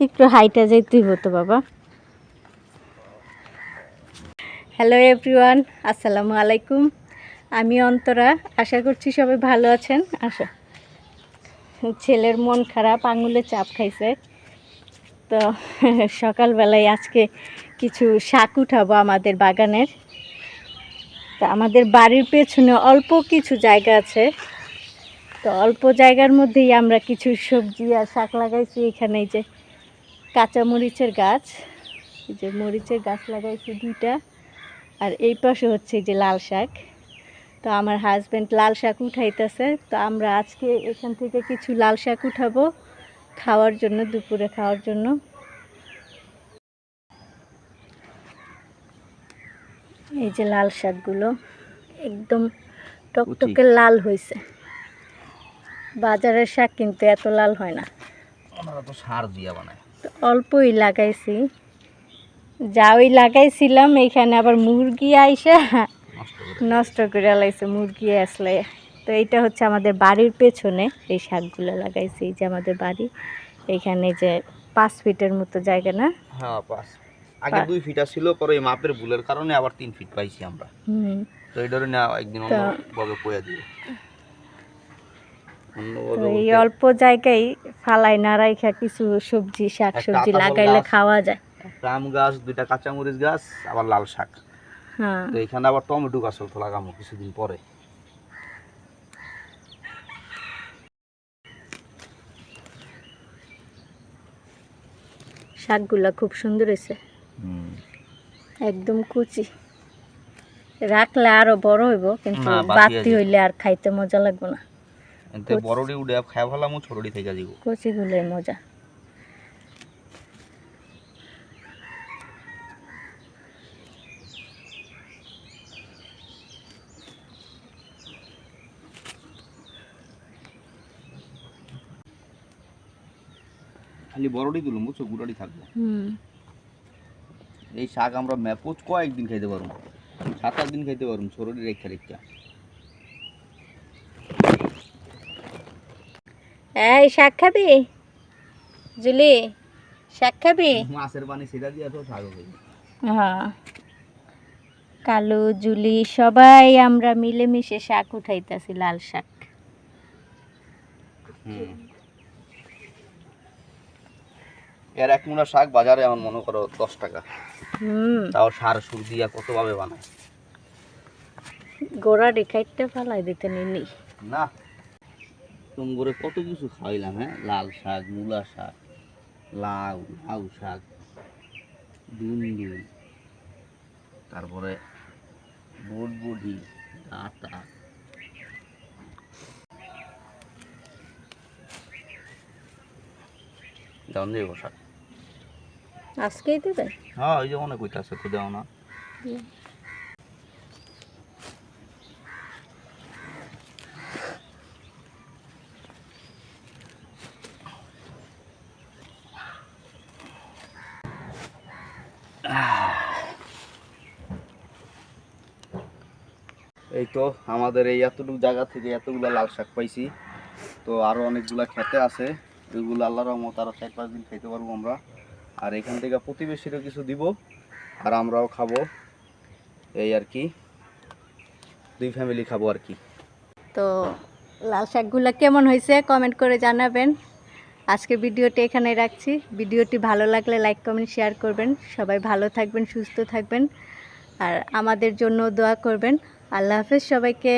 একটু হাইটা যাইতেই হতো, বাবা। হ্যালো এভরিওয়ান আসসালামু আলাইকুম। আমি অন্তরা, আশা করছি সবাই ভালো আছেন। আশা, ছেলের মন খারাপ, আঙুলে চাপ খাইছে। তো, সকালবেলায় আজকে কিছু শাক উঠাবো আমাদের বাগানের। তো আমাদের বাড়ির পেছনে অল্প কিছু জায়গা আছে। তো অল্প জায়গার মধ্যেই আমরা কিছু সবজি আর শাক লাগাইছি। এখানে যে কাঁচা মরিচের গাছ, এই যে মরিচের গাছ লাগাইছি দুইটা। আর এই পাশে হচ্ছে যে লাল শাক। তো আমার হাজব্যান্ড লাল শাক উঠাইতেছে। তো আমরা আজকে এখান থেকে কিছু লাল শাক উঠাবো, খাওয়ার জন্য, দুপুরে খাওয়ার জন্য। এই যে লাল শাকগুলো একদম টকটকে লাল হয়েছে। বাজারের শাক কিন্তু এত লাল হয় না। তো সার দিয়া বানায় অল্পই লাগাইছি। যা ওই লাগাইছিলাম এখানে আবার মুরগি আইসা নষ্ট করে লাইছে মুরগি আসলে। তো এইটা হচ্ছে আমাদের বাড়ির পেছনে এই শাকগুলো লাগাইছি এই যে আমাদের বাড়ি। এখানে যে পাঁচ ফিটের মতো জায়গা না? হ্যাঁ পাঁচ আগে দুই ফিট ছিল পরে এই মাপের ভুলের কারণে আবার তিন ফিট পাইছি আমরা। তো এই ধরে না একদিন অন্যভাবে কয়ে দিব। এই অল্প জায়গায় ফালাই না রাইখা কিছু সবজি শাক সবজি লাগাইলে খাওয়া যায়। আম গাছ দুইটা কাঁচামরিচ গাছ আবার লাল শাক। হ্যাঁ। তো এখানে আবার টমেটো গাছ তো লাগামো কিছুদিন পরে। শাকগুলা খুব সুন্দর হয়েছে একদম কুচি। রাখলে আরও বড় হইব কিন্তু বাতি হইলে আর খাইতে মজা লাগবে না। এতে বড়ডি উঠে খাই ফেলামো ছোটডি থেকে দিব। কচিগুলোই মজা। খালি বড়ডি দিলাম বুঝছ? গুড়াডি থাকব। হুম। এই শাক আমরা ম্যাপোজ কয়েকদিন খাইতে পারব। সাত আট দিন খাইতে পারব ছোটডি রেখা রেখা। এই শাক খাবি? জুলি শাক খাবি? মাছের পানি সেটা দিয়ে তো শাক হবে হ্যাঁ। কালু জুলি সবাই আমরা মিলেমিশে শাক উঠাইতাছি লাল শাক। এর এক মুড়া শাক বাজারে আমার মনে করো দশ টাকা। তাও সার সুর দিয়া কতভাবে বানায়? গোড়া রেখাইটটা ফালাই দিতে নিনি। না। তুমি করে কত কিছু খাইলাম হ্যাঁ? লাল শাক মূলা শাক লাউ লাউ শাক দুন্দু তারপরে বটবডি আটা দাম দিয়ে বসা আজকেই দিবে? হ্যাঁ ওই যে অনেক ওইটা আছে দেও না। এই তো আমাদের এই এতটুকু জায়গা থেকে এতগুলা লাল শাক পাইছি। তো আরও অনেকগুলা খেতে আছে। ওইগুলো আল্লাহর রহমত আরও চার পাঁচ দিন খেতে পারব আমরা। আর এখান থেকে প্রতিবেশীরও কিছু দিব, আর আমরাও খাব। এই আর কি। দুই ফ্যামিলি খাব আর কি। তো লাল শাকগুলো কেমন হয়েছে কমেন্ট করে জানাবেন। আজকে ভিডিওটি এখানে রাখছি। ভিডিওটি ভালো লাগলে লাইক, কমেন্ট, শেয়ার করবেন। সবাই ভালো থাকবেন, সুস্থ থাকবেন। আর আমাদের জন্য দোয়া করবেন। আল্লাহ হাফেজ সবাইকে।